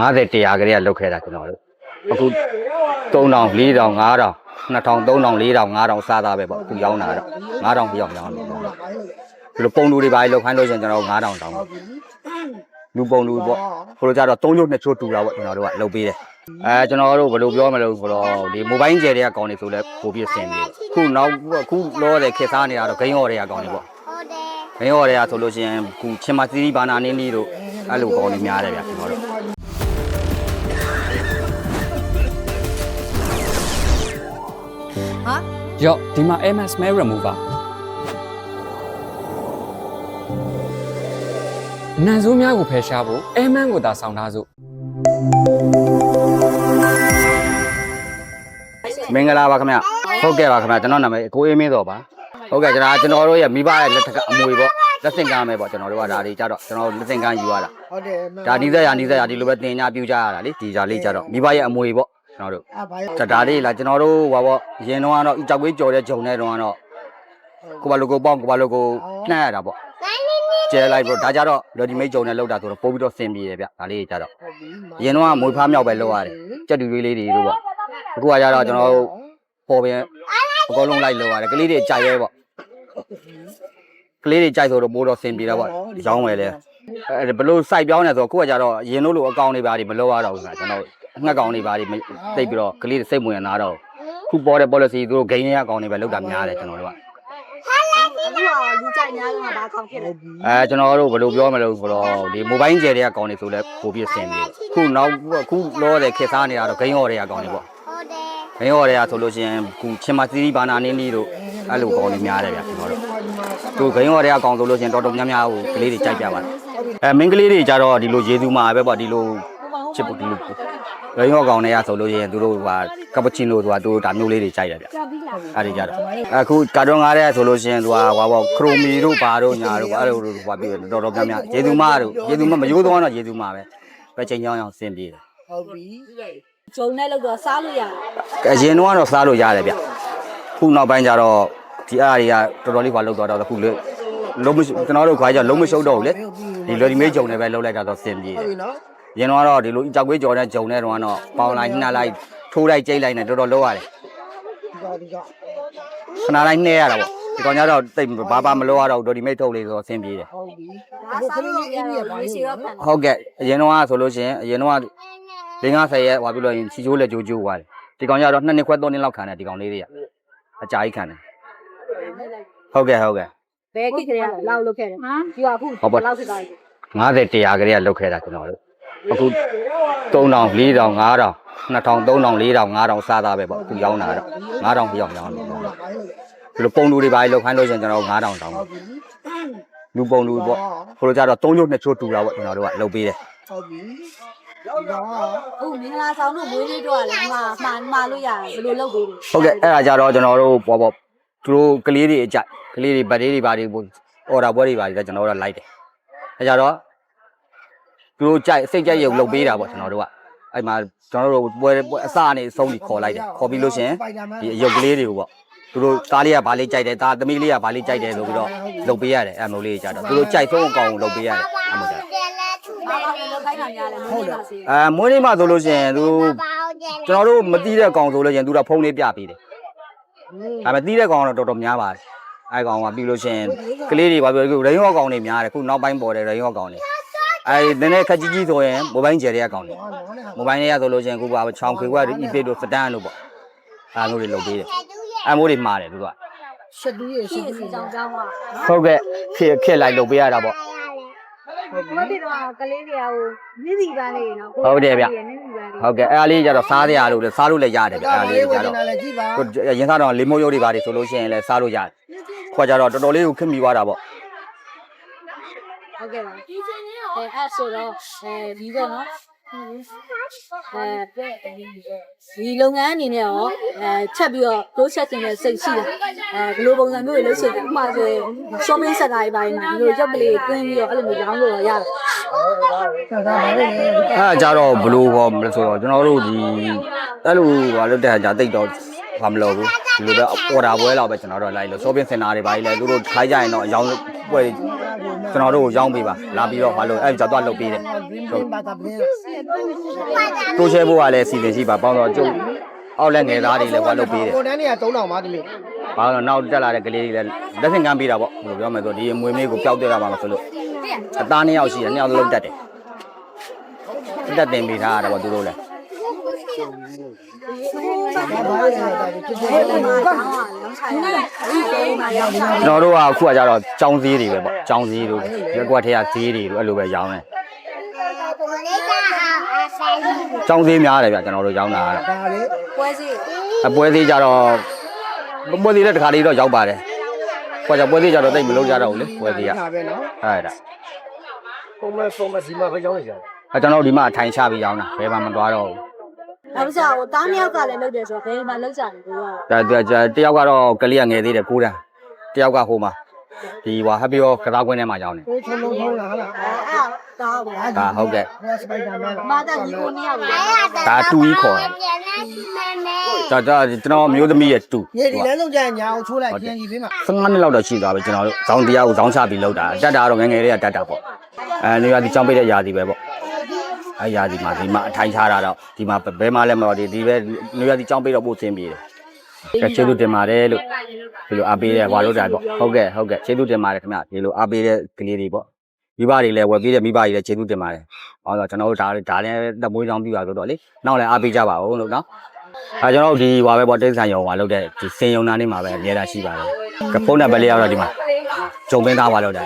50 100ကလေးကလုတ်ခဲ့တာကျွန်တော်တို့အခု3000 4000 5000 2000 3000 4000 5000စားသားပဲပေါ့သူရောင်းတာတော့9000ပြောင်းရောင်းတယ်ဒီလိုပုံလူတွေပါလုတ်ခိုင်းလို့ရှိရင်ကျွန်တော်တို့9000တောင်းပါလူပုံလူပေါ့ဟိုလိုကြတော့3ချို့2ချို့တူတာပေါ့ကျွန်တော်တို့ကလုတ်ပေးတယ်အဲကျွန်တော်တို့ဘယ်လိုပြောမလဲဆိုတော့ဒီမိုဘိုင်းကျယ်တွေကကောင်းနေဆိုလဲပို့ပြဆင်နေခုနောက်ခုလောတဲ့ခေတ်စားနေတာတော့ဂိမ်းရော်တွေကကောင်းနေပေါ့ဟုတ်တယ်မင်းဟော်တွေကဆိုလို့ရှိရင်ခုချင်းမသီးဘာနာနင်းလေးတို့အဲ့လိုကောင်းနေများတယ်ဗျကျွန်တော်တို့ ဟာ ရော့ဒီမှာ MS smell remover နန်ဆိုးများကိုဖယ်ရှားဖို့ Airman ကိုသာဆောင်ထားစို့မင်္ဂလာပါခင်ဗျဟုတ်ကဲ့ပါခင်ဗျကျွန်တော်နာမည်ကိုအေးမင်းတော်ပါဟုတ်ကဲ့ကျွန်တော်ကျွန်တော်တို့ရဲ့မိဘရဲ့လက်ထက်ကအမွေပေါ့လက်ဆင့်ကမ်းမယ်ပေါ့ကျွန်တော်တို့ကဒါတွေကြတော့ကျွန်တော်လက်ဆင့်ကမ်းယူရတာဟုတ်တယ်ဒါနီးစက်ရနီးစက်ရဒီလိုပဲတင်ညာပြူကြရတာလေဒီကြလေးကြတော့မိဘရဲ့အမွေပေါ့ ကျွန်တော်တို့အဘာဒါဒါလေးလာကျွန်တော်တို့ဟောပေါ့ရင်တော့ကတော့ကြောက်ဝေးကြော်တဲ့ဂျုံနဲ့တော့ကတော့ကိုဘာလိုကိုပေါင်းကိုဘာလိုကိုနှမ်းရတာပေါ့ကျဲလိုက်ပေါ့ဒါကြတော့ ready made ဂျုံနဲ့လောက်တာဆိုတော့ပို့ပြီးတော့ဆင်ပြေတယ်ဗျဒါလေးကြတော့ဟုတ်ပြီအရင်တော့ကမွေးဖားမြောက်ပဲလောက်ရတယ်ကြက်တူလေးလေးတွေလို့ပေါ့အခုကကြတော့ကျွန်တော်တို့ပေါ်ပြန်အကုန်လုံးလိုက်လောက်ရတယ်ကလေးတွေကြိုက်ရဲပေါ့ကလေးတွေကြိုက်ဆိုတော့ပိုးတော့ဆင်ပြေတော့ပေါ့ရောင်းဝယ်လဲအဲဘလို့စိုက်ပြောင်းနေဆိုတော့ခုကကြတော့အရင်တို့လိုအကောင်တွေပါတွေမလောက်ရတော့ဘူးခင်ဗျကျွန်တော် ငှက်ကောင်တွေပါတွေတိတ်ပြီးတော့ကလေးတွေစိတ်ဝင်နာတော့ခုပေါ်တဲ့ policy သူတို့ဂိမ်းရဲ့အကောင်တွေပဲလောက်တာများတယ်ကျွန်တော်တို့ကအခုကလူကြိုက်များတော့ဘာခေါင်းဖြစ်လဲအဲကျွန်တော်တို့ဘယ်လိုပြောမလဲဆိုတော့ဒီ mobile ကျယ်တွေကကောင်းနေဆိုလဲပို့ပြဆင်နေခုနောက်ခုလောတဲ့ခေတ်စားနေတာတော့ဂိမ်းရော်တွေကကောင်းနေပေါ့ဟုတ်တယ်မင်းဟော်တွေကဆိုလို့ရှိရင်ခုချင်းမသီးဘာနာနင်းလေးတို့အဲ့လိုကောင်းနေများတယ်ဗျကျွန်တော်တို့သူဂိမ်းဟော်တွေကကောင်းဆိုလို့ရှိရင်တော်တော်များများဟိုကလေးတွေကြိုက်ကြပါတယ်အဲမင်းကလေးတွေကြတော့ဒီလိုရေသူမာပဲပေါ့ဒီလိုချစ်ဖို့ဒီလို ဂိမ်းဟော်ကောင်တွေကဆိုလို့ရှိရင်သူတို့ဟာကပချီနိုဆိုတာသူတို့ဒါမျိုးလေးတွေကြိုက်တယ်ဗျကြာပြီးလားအဲ့ဒီကြတော့အခုကာတွန်းငါးတဲ့ဆိုလို့ရှိရင်သူကဟွာပေါ့ခရိုမီတို့ဘာတို့ညာတို့အဲ့လိုဟွာပြီးတော်တော်များများရေသူမာတို့ရေသူမမရိုးတော့တော့ရေသူမာပဲပဲချိန်ချောင်းအောင်ဆင်ပြေတယ်ဟုတ်ပြီဂျုံနဲ့လောက်တော့စားလို့ရတယ်အရင်တော့ကတော့စားလို့ရတယ်ဗျခုနောက်ပိုင်းကျတော့ဒီအားတွေကတော်တော်လေးခွာလောက်တော့တော့ခုလေလုံးမကျွန်တော်တို့ခွာကြလုံးမရှုပ်တော့ဘူးလေဒီ ready made ဂျုံတွေပဲလုံးလိုက်တာတော့စင်ပြေတယ်ဟုတ်ပြီနော် ရင်တော့ဒီလိုကြောက်ကွေးကြော်တဲ့ဂျုံနဲ့တော့ကတော့ပေါင်လိုက်နှက်လိုက်ထိုးလိုက်ကျိတ်လိုက်နဲ့တော်တော်လုံးရတယ်ဒီကဒီကခဏတိုင်းနှဲရတာပေါ့ဒီကောင်ကျတော့တိတ်ဘာဘာမလို့ရတော့ ready made ထုတ်လေးဆိုတော့စင်ပြေတယ်ဟုတ်ပြီဒါစားလို့ရတယ်ရေရှည်တော့ခံတယ်ဟုတ်ကဲ့အရင်တော့ဆိုလို့ရှိရင်အရင်တော့၄50ရက်ဟွာပြီးလို့ရင်ချီချိုးလက်ကြိုးကျိုးသွားတယ်ဒီကောင်ကျတော့2နှစ်ခွဲ3နှစ်လောက်ခံတယ်ဒီကောင်လေးတွေကအကြာကြီးခံတယ်ဟုတ်ကဲ့ဟုတ်ကဲ့ဘယ်ကိစ္စရလောက်လုပ်ခဲ့တယ်ဒီကအခုဟုတ်ပါလောက်ဖြစ်သွားပြီ50 100ကလေးကလုတ်ခဲ့တာကျွန်တော်တို့ အခု3000 4000 5000 2000 3000 4000 5000စားသားပဲပေါ့သူရောင်းတာတော့9000ပြောင်းရောင်းတယ်ဒီလိုပုံလူတွေပါလုတ်ခိုင်းလို့ရှိရင်ကျွန်တော်တို့9000တောင်းပါလူပုံလူပေါ့ဟိုလိုကြတော့3ချို့2ချို့တူတာပေါ့ကျွန်တော်တို့ကလုတ်ပေးတယ်ဟုတ်ပြီဒီကအခုမင်္ဂလာဆောင်တို့မွေးလေးတော့လည်းမှာမှာမှာလို့ရတယ်ဘယ်လိုလုပ်ပေးလဲဟုတ်ကဲ့အဲ့ဒါကြတော့ကျွန်တော်တို့ပေါ့ပေါ့သူတို့ကလေးတွေအကြိုက်ကလေးတွေဗတ်လေးတွေပါတွေပို့အော်ဒါပွဲတွေပါတွေလည်းကျွန်တော်တို့ကလိုက်တယ်အဲကြတော့ သူတို့ကြိုက်စိတ်ကြိုက်ရုပ်လုတ်ပေးတာပေါ့ကျွန်တော်တို့ကအဲ့မှာကျွန်တော်တို့ပွဲပွဲအစအနေအဆုံးကြီးခေါ်လိုက်တယ်ခေါ်ပြီးလို့ရှိရင်ဒီအယုတ်ကလေးတွေကိုပေါ့သူတို့ကားလေးကဘာလေးကြိုက်တယ်ဒါသမီးလေးကဘာလေးကြိုက်တယ်ဆိုပြီးတော့လုတ်ပေးရတယ်အဲ့မျိုးလေးကြတော့သူတို့ကြိုက်ဆုံးအကောင်ကိုလုတ်ပေးရတယ်အဲ့မျိုးကြတော့တယ်လဲထူတဘာယ်လို့လုပ်ခိုင်းတာများလဲမွေးလေးပါစေအဲမွေးနေ့မှဆိုလို့ရှိရင်သူဘာဟုတ်တယ်ကျွန်တော်တို့မတီးတဲ့ကောင်ဆိုလို့ရှိရင်သူကဖုန်းလေးပြပေးတယ်ဒါပေမဲ့တီးတဲ့ကောင်ကတော့တော်တော်များပါတယ်အဲကောင်ကပြီးလို့ရှိရင်ကလေးတွေပါပြောရိန်းရောကောင်တွေများတယ်ခုနောက်ပိုင်းပေါ်တယ်ရိန်းရောကောင်တွေ အဲနည်းနည်းခက်ကြီးကြီးဆိုရင်မိုဘိုင်းကျယ်တွေကကောင်တွေမိုဘိုင်းတွေကဆိုလို့ရှိရင်ခုကချောင်းခွေက EPay တို့စတန်တို့ပေါ့အဲမျိုးတွေလုပ်ပေးတယ်အဲမျိုးတွေမှားတယ်သူကရှက်တူးရရှရှက်င်းတူးစီကြောင်ကြောင်းကဟုတ်ကဲ့ခက်ခက်လိုက်လုပ်ပေးရတာပေါ့ဘယ်တိတော့ကလေးတွေကဟိုမြစ်စီပန်းလေးနော်ဟုတ်တယ်ဗျမြစ်စီပန်းလေးဟုတ်ကဲ့အဲအားလေးကြတော့စားရလို့လေစားလို့လည်းရတယ်ဗျအဲအားလေးကြတော့လည်းကြည့်ပါကိုရင်စားတော့လေမိုးရိုးတွေပါတယ်ဆိုလို့ရှိရင်လည်းစားလို့ရတယ်ခွာကြတော့တော်တော်လေးကိုခက်မိသွားတာပေါ့ ဟုတ်ကဲ့ပါအဲအဲ့ဆိုတော့အဲဒီတော့နော်အဲဒီလုပ်ငန်းအနေနဲ့ရောအဲချက်ပြီးတော့တိုးချက်တင်တဲ့စိတ်ရှိတယ်အဲဘယ်လိုပုံစံမျိုးတွေလုပ်ချင်တယ်ဥပမာဆိုရင် shopping center တွေပိုင်းမှာဒီလိုရုပ်ကလေးတွင်းပြီးတော့အဲ့လိုမျိုးရောင်းလို့ရတယ်ဒါဒါပါလေအဲကြတော့ဘလို့ဟောမလဲဆိုတော့ကျွန်တော်တို့ဒီအဲ့လိုဟာလုပ်တဲ့ဟာじゃတိတ်တော့ဘာမလို့ဘူး ဒီလိုပဲပေါ်တာပွဲလောက်ပဲကျွန်တော်တို့လိုက်လို့ shopping center တွေပါကြီးလဲသူတို့ခိုင်းကြရင်တော့အရောင်းပွဲကျွန်တော်တို့ကိုရောင်းပေးပါလာပြီးတော့ဘာလို့အဲ့ကြောက်တော့လုပ်ပေးတယ်ဟုတ်ပါတာဘင်းတိုးရှဲဖို့ကလည်းစီစဉ်ရှိပါပေါင်းတော့ကျုပ်အောက်လက်ငယ်သားတွေလည်းဘာလုပ်ပေးတယ်ကိုတန်းနေက3000ပါတမီးဘာလို့နောက်တက်လာတဲ့ကလေးတွေလည်းလက်ဆင့်ကမ်းပေးတာပေါ့ဘယ်လိုပြောမလဲဆိုဒီအမွေမေးကိုပျောက်တက်တာပါလို့ဆိုလို့အသားနှစ်ယောက်ရှိတယ်နှစ်ယောက်လုံးတက်တယ်တက်တင်ပေးထားရတယ်ပေါ့သူတို့လည်း က်ဆိုင် ကျွန်တော်တို့ကအခုကကြတော့ចောင်းစည်းတွေပဲပေါ့ចောင်းစည်းတို့ရက်ကွက်ထဲကစည်းတွေတို့အဲ့လိုပဲရောင်းတယ်ចောင်းစည်းများတယ်ဗျကျွန်တော်တို့ရောင်းတာကတော့ ဒါလေ ပွဲစီ အပွဲသေးကြတော့ပွဲသေးတဲ့တခါလေးတော့ရောက်ပါတယ်။ပွဲကြပွဲသေးကြတော့တိတ်မလုံးကြတော့ဘူးလေပွဲသေးက ဒါပဲနော် အဲ့ဒါ ပုံမဲ့ပုံမဲ့ဒီမှာပဲကြောင်းနေကြတယ် အဲကျွန်တော်တို့ဒီမှာအထိုင်ချပြီးရောင်းတာဘယ်မှမသွားတော့ဘူး နောက်ကြဟိုတားမြောက်ကလည်းလုပ်တယ်ဆိုတော့ဘယ်မှာလုပ်ကြတယ်ကိုက။ဒါတယောက်ကတော့ကလေးကငယ်သေးတယ်ကိုးတန်းတယောက်ကဟိုမှာဒီဟွာဟပ်ပီရောကစားကွင်းထဲမှာရောင်းတယ်ကိုချုံလုံးထုံးလာဟလားအဲအဲ့ဒါပါ။ဒါဟုတ်ကဲ့ဟဲ့စပိုက်ဒါမဲလားမာတာကြီးကိုနှစ်ယောက်လေဒါတူကြီးခေါ်တယ်။ဒါဒါကျွန်တော်မျိုးသမီးရဲ့တူရေဒီလဲလုံးကြညာအောင်ချိုးလိုက်ခင်းကြီးပေးမှာ15နှစ်လောက်တော့ရှိသွားပြီကျွန်တော်တို့ဇောင်းတရားကိုဇောင်းချပြီးလောက်တာတက်တာတော့ငယ်ငယ်လေးကတက်တာပေါ့။အဲနေရာဒီចောင်းပေးတဲ့ຢာဒီပဲပေါ့။ အဲຢာဒီမှာဒီမှာအထိုင်ချတာတော့ဒီမှာဘယ်မှလည်းမတော့ဒီဒီပဲနေရာဒီចောင်းပေးတော့ပို့သင်းပြေတယ်။ကဲကျေးဇူးတင်ပါတယ်လို့ဒီလိုအားပေးတဲ့ဟွာလို့တာပေါ့ဟုတ်ကဲ့ဟုတ်ကဲ့ကျေးဇူးတင်ပါတယ်ခင်ဗျဒီလိုအားပေးတဲ့ကလေးတွေပေါ့မိဘတွေလည်းဝယ်ပေးတဲ့မိဘတွေလည်းကျေးဇူးတင်ပါတယ်ဟောတော့ကျွန်တော်တို့ဒါဒါလည်းတက်မွေးချောင်းပြပါဆိုတော့လေနောက်လည်းအားပေးကြပါဦးလို့နော်အဲကျွန်တော်တို့ဒီဟွာပဲပေါ့တိတ်ဆန်ရုံဟွာလို့တဲ့ဒီစင်ယုံနာနေမှာပဲအများတာရှိပါတယ်ကဖုန်းနံပါတ်လေးရောက်တော့ဒီမှာဂျုံပင်းသားဟွာလို့တာ